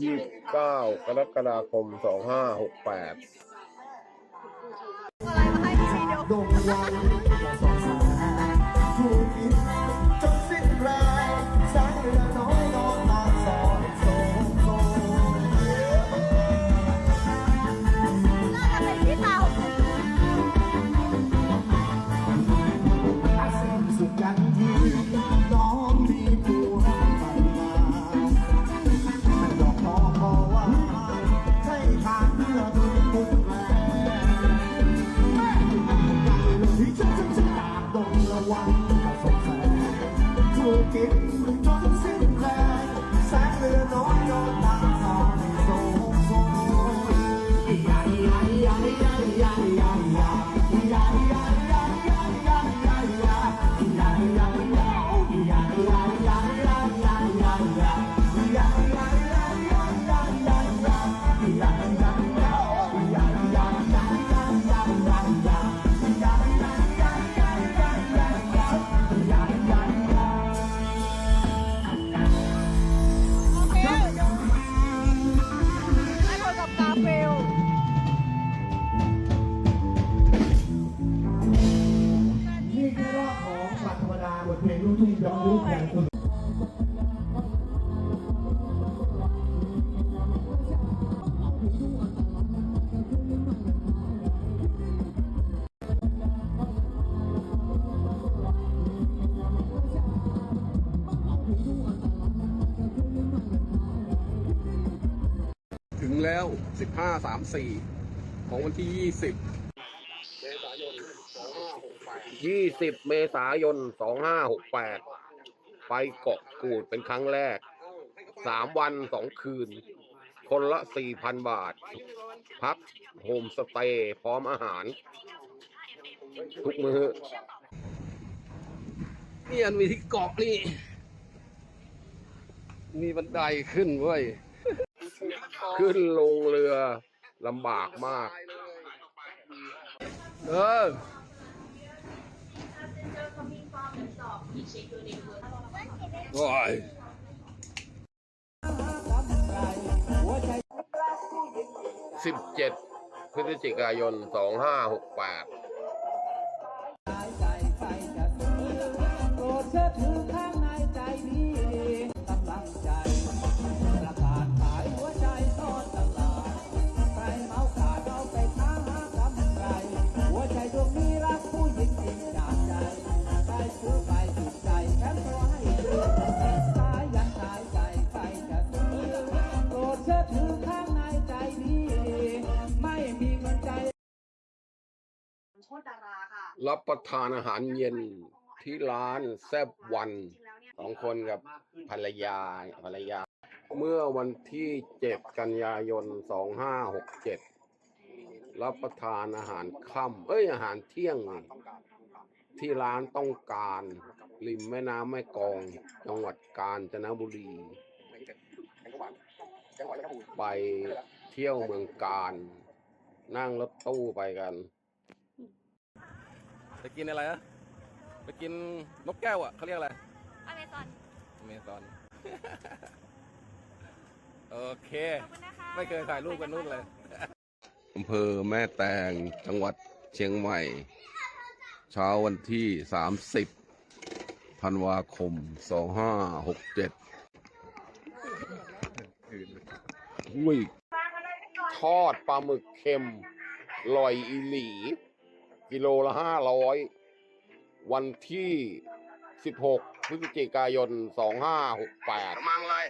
ยี่สิบเก้ากรกฎาคมสองห้าหกแปดอะไรมาให้พี่ซีดูดงวัน ถูกกินจนสิ้นแรงแสงเรือน้อยนอนตาซอยโซโซโย้อนยุคอย่างคุณถึงแล้ว 15 34 ของวันที่ 20 20เมษายน2568ไปเกาะกูดเป็นครั้งแรก3วัน2คืน คนละ4,000บาท พักโฮมสเตย์พร้อมอาหาร ทุกมือนี่อันมีที่เกาะนี่ มีบันไดขึ้นเว้ย ขึ้นลงเรือลำบากมาก เออ โอ้ยสิบเจ็ดพฤศจิกายนสองห้าหกแปด รดาราค่ะรับประทานอาหารเย็นที่ร้านแซบวันสองคนกับภรรยาภรรยา เมื่อวันที่เจ็ดกันยายนสองห้าหกเจ็ดรับประทานอาหารค่ำเอ้ยอาหารเที่ยง ที่ร้านต้องการ ริมแม่น้ำแม่กลอง จังหวัดกาญจนบุรี ไปเที่ยวเมืองการนั่งรถตู้ไปกัน ไปกินอะไรนะไปกินนกแก้วอะเขาเรียกอะไรอเมซอนอเมซอน โอเค ขอบคุณนะคะไม่เคยถ่ายรูปกันนู่นเลย อำเภอแม่แตงจังหวัดเชียงใหม่ เช้าวันที่ 30ธันวาคม 2567อุ้ย ทอดปลาหมึกเค็มลอยอีหลี กิโลละห้าร้อยวันที่ 16 พฤศจิกายน 2568มังเลย